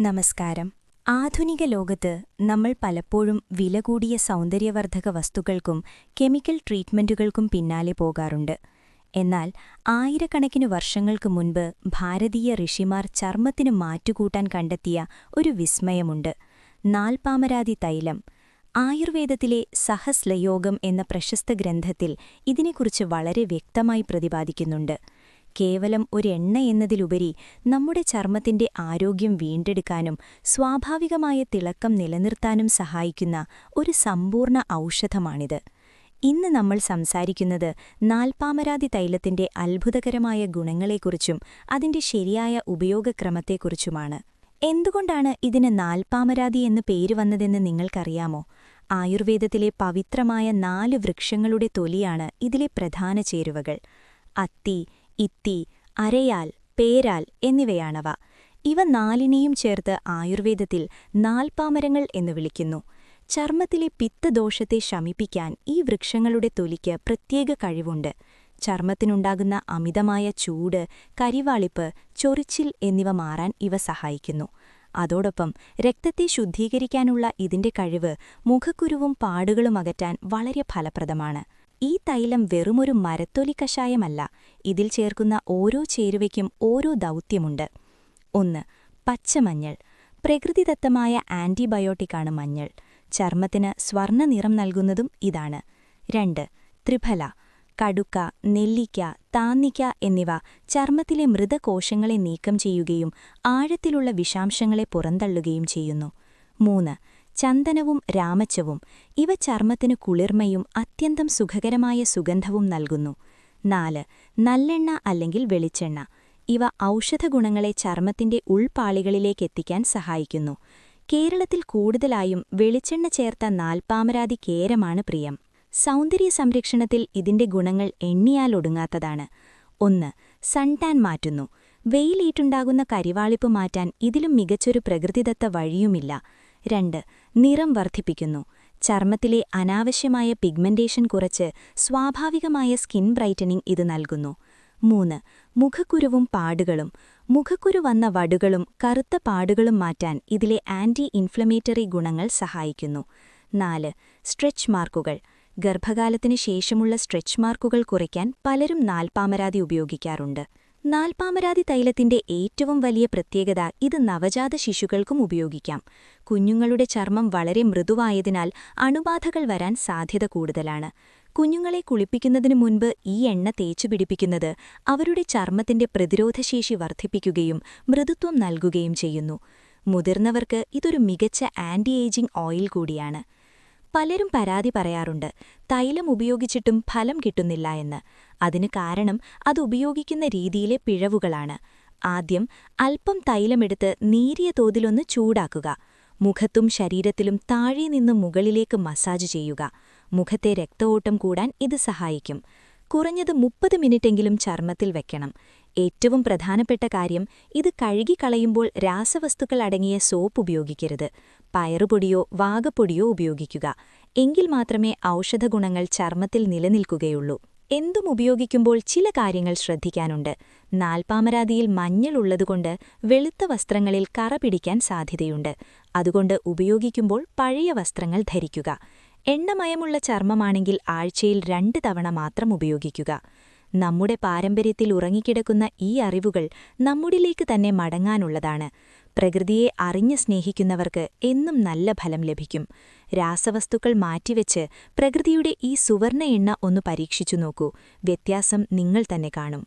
നമസ്കാരം. ആധുനിക ലോകത്ത് നമ്മൾ പലപ്പോഴും വില കൂടിയ സൗന്ദര്യവർദ്ധക വസ്തുക്കൾക്കും കെമിക്കൽ ട്രീറ്റ്മെന്റുകൾക്കും പിന്നാലെ പോകാറുണ്ട്. എന്നാൽ ആയിരക്കണക്കിന് വർഷങ്ങൾക്ക് മുൻപ് ഭാരതീയ ഋഷിമാർ ചർമ്മത്തിന് മാറ്റുകൂട്ടാൻ കണ്ടെത്തിയ ഒരു വിസ്മയമുണ്ട്. നാൽപ്പാമരാതി തൈലം ആയുർവേദത്തിലെ സഹസ്ലയോഗം എന്ന പ്രശസ്ത ഗ്രന്ഥത്തിൽ ഇതിനെക്കുറിച്ച് വളരെ വ്യക്തമായി പ്രതിപാദിക്കുന്നുണ്ട്. കേവലം ഒരു എണ്ണ എന്നതിലുപരി നമ്മുടെ ചർമ്മത്തിന്റെ ആരോഗ്യം വീണ്ടെടുക്കാനും സ്വാഭാവികമായ തിളക്കം നിലനിർത്താനും സഹായിക്കുന്ന ഒരു സമ്പൂർണ ഔഷധമാണിത്. ഇന്ന് നമ്മൾ സംസാരിക്കുന്നത് നാൽപ്പാമരാതി തൈലത്തിന്റെ അത്ഭുതകരമായ ഗുണങ്ങളെക്കുറിച്ചും അതിന്റെ ശരിയായ ഉപയോഗക്രമത്തെക്കുറിച്ചുമാണ്. എന്തുകൊണ്ടാണ് ഇതിന് നാൽപ്പാമരാതി എന്ന് പേര് വന്നതെന്ന് നിങ്ങൾക്കറിയാമോ? ആയുർവേദത്തിലെ പവിത്രമായ നാല് വൃക്ഷങ്ങളുടെ തൊലിയാണ് ഇതിലെ പ്രധാന ചേരുവകൾ. അത്തി ഇത്തി അരയാൽ പേരാൽ എന്നിവയാണവ. ഇവ നാലിനെയും ചേർത്ത് ആയുർവേദത്തിൽ നാൽപ്പാമരങ്ങൾ എന്ന് വിളിക്കുന്നു. ചർമ്മത്തിലെ പിത്തദോഷത്തെ ശമിപ്പിക്കാൻ ഈ വൃക്ഷങ്ങളുടെ തൊലിക്ക് പ്രത്യേക കഴിവുണ്ട്. ചർമ്മത്തിനുണ്ടാകുന്ന അമിതമായ ചൂട് കരിവാളിപ്പ് ചൊറിച്ചിൽ എന്നിവ മാറാൻ ഇവ സഹായിക്കുന്നു. അതോടൊപ്പം രക്തത്തെ ശുദ്ധീകരിക്കാനുള്ള ഇതിന്റെ കഴിവ് മുഖക്കുരുവും പാടുകളും അകറ്റാൻ വളരെ ഫലപ്രദമാണ്. ഈ തൈലം വെറുമൊരു മരത്തൊലി കഷായമല്ല. ഇതിൽ ചേർക്കുന്ന ഓരോ ചേരുവയ്ക്കും ഓരോ ദൗത്യമുണ്ട്. ഒന്ന് പച്ചമഞ്ഞൾ പ്രകൃതിദത്തമായ ആന്റിബയോട്ടിക്കാണ് മഞ്ഞൾ. ചർമ്മത്തിന് സ്വർണ നിറം നൽകുന്നതും ഇതാണ്. രണ്ട് ത്രിഫല. കടുക്ക നെല്ലിക്ക താന്നിക്ക എന്നിവ ചർമ്മത്തിലെ മൃതകോശങ്ങളെ നീക്കം ചെയ്യുകയും ആഴത്തിലുള്ള വിഷാംശങ്ങളെ പുറന്തള്ളുകയും ചെയ്യുന്നു. മൂന്ന് ചന്ദനവും രാമച്ചവും ഇവ ചർമ്മത്തിന് കുളിർമയും അത്യന്തം സുഖകരമായ സുഗന്ധവും നൽകുന്നു. നാല് നല്ലെണ്ണ അല്ലെങ്കിൽ വെളിച്ചെണ്ണ ഇവ ഔഷധഗുണങ്ങളെ ചർമ്മത്തിന്റെ ഉൾപാളികളിലേക്കെത്തിക്കാൻ സഹായിക്കുന്നു. കേരളത്തിൽ കൂടുതലായും വെളിച്ചെണ്ണ ചേർത്ത നാൽപ്പാമരാതി കേരമാണ് പ്രിയം. സൗന്ദര്യ സംരക്ഷണത്തിൽ ഇതിന്റെ ഗുണങ്ങൾ എണ്ണിയാലൊടുങ്ങാത്തതാണ് ഒന്ന് സൺടാൻ മാറ്റുന്നു. വെയിലേറ്റുണ്ടാകുന്ന കരിവാളിപ്പ് മാറ്റാൻ ഇതിലും മികച്ചൊരു പ്രകൃതിദത്ത വഴിയുമില്ല. രണ്ട് നിറം വർദ്ധിപ്പിക്കുന്നു. ചർമ്മത്തിലെ അനാവശ്യമായ പിഗ്മെന്റേഷൻ കുറച്ച് സ്വാഭാവികമായ സ്കിൻ ബ്രൈറ്റനിംഗ് ഇത് നൽകുന്നു. മൂന്ന് മുഖക്കുരുവും പാടുകളും. മുഖക്കുരു വന്ന വടുകളും കറുത്ത പാടുകളും മാറ്റാൻ ഇതിലെ ആന്റി ഇൻഫ്ലമേറ്ററി ഗുണങ്ങൾ സഹായിക്കുന്നു. നാല് സ്ട്രെച്ച് മാർക്കുകൾ. ഗർഭകാലത്തിന് ശേഷമുള്ള സ്ട്രെച്ച് മാർക്കുകൾ കുറയ്ക്കാൻ പലരും നാൽപ്പാമരാതി ഉപയോഗിക്കാറുണ്ട്. നാൽപ്പാമരാതി തൈലത്തിന്റെ ഏറ്റവും വലിയ പ്രത്യേകത ഇത് നവജാത ശിശുക്കൾക്കും ഉപയോഗിക്കാം. കുഞ്ഞുങ്ങളുടെ ചർമ്മം വളരെ മൃദുവായതിനാൽ അണുബാധകൾ വരാൻ സാധ്യത കൂടുതലാണ്. കുഞ്ഞുങ്ങളെ കുളിപ്പിക്കുന്നതിനു മുൻപ് ഈ എണ്ണ തേച്ചു പിടിപ്പിക്കുന്നത് അവരുടെ ചർമ്മത്തിന്റെ പ്രതിരോധശേഷി വർദ്ധിപ്പിക്കുകയും മൃദുത്വം നൽകുകയും ചെയ്യുന്നു. മുതിർന്നവർക്ക് ഇതൊരു മികച്ച ആന്റി ഏജിംഗ് ഓയിൽ കൂടിയാണ്. പലരും പരാതി പറയാറുണ്ട്. തൈലം ഉപയോഗിച്ചിട്ടും ഫലം കിട്ടുന്നില്ല എന്ന്. അതിന് കാരണം അത് ഉപയോഗിക്കുന്ന രീതിയിലെ പിഴവുകളാണ്. ആദ്യം അല്പം തൈലമെടുത്ത് നേരിയ തോതിലൊന്ന് ചൂടാക്കുക. മുഖത്തും ശരീരത്തിലും താഴെ നിന്ന് മുകളിലേക്ക് മസാജ് ചെയ്യുക. മുഖത്തെ രക്തഓട്ടം കൂടാൻ ഇത് സഹായിക്കും. കുറഞ്ഞത് മുപ്പത് മിനിറ്റെങ്കിലും ചർമ്മത്തിൽ വെക്കണം. ഏറ്റവും പ്രധാനപ്പെട്ട കാര്യം ഇത് കഴുകിക്കളയുമ്പോൾ രാസവസ്തുക്കൾ അടങ്ങിയ സോപ്പ് ഉപയോഗിക്കരുത്. പയറുപൊടിയോ വാഗപ്പൊടിയോ ഉപയോഗിക്കുക. എങ്കിൽ മാത്രമേ ഔഷധഗുണങ്ങൾ ചർമ്മത്തിൽ നിലനിൽക്കുകയുള്ളൂ. എന്തും ഉപയോഗിക്കുമ്പോൾ ചില കാര്യങ്ങൾ ശ്രദ്ധിക്കാനുണ്ട്. നാൽപ്പാമരാതിയിൽ മഞ്ഞൾ ഉള്ളതുകൊണ്ട് വെളുത്ത വസ്ത്രങ്ങളിൽ കറ പിടിക്കാൻ സാധ്യതയുണ്ട്. അതുകൊണ്ട് ഉപയോഗിക്കുമ്പോൾ പഴയ വസ്ത്രങ്ങൾ ധരിക്കുക. എണ്ണമയമുള്ള ചർമ്മമാണെങ്കിൽ ആഴ്ചയിൽ രണ്ട് തവണ മാത്രം ഉപയോഗിക്കുക. നമ്മുടെ പാരമ്പര്യത്തിൽ ഉറങ്ങിക്കിടക്കുന്ന ഈ അറിവുകൾ നമ്മുടിലേക്ക് തന്നെ മടങ്ങാനുള്ളതാണ്. പ്രകൃതിയെ അറിഞ്ഞ് സ്നേഹിക്കുന്നവർക്ക് എന്നും നല്ല ഫലം ലഭിക്കും. രാസവസ്തുക്കൾ മാറ്റിവെച്ച് പ്രകൃതിയുടെ ഈ സുവർണ എണ്ണ ഒന്ന് പരീക്ഷിച്ചു നോക്കൂ. വ്യത്യാസം നിങ്ങൾ തന്നെ കാണും.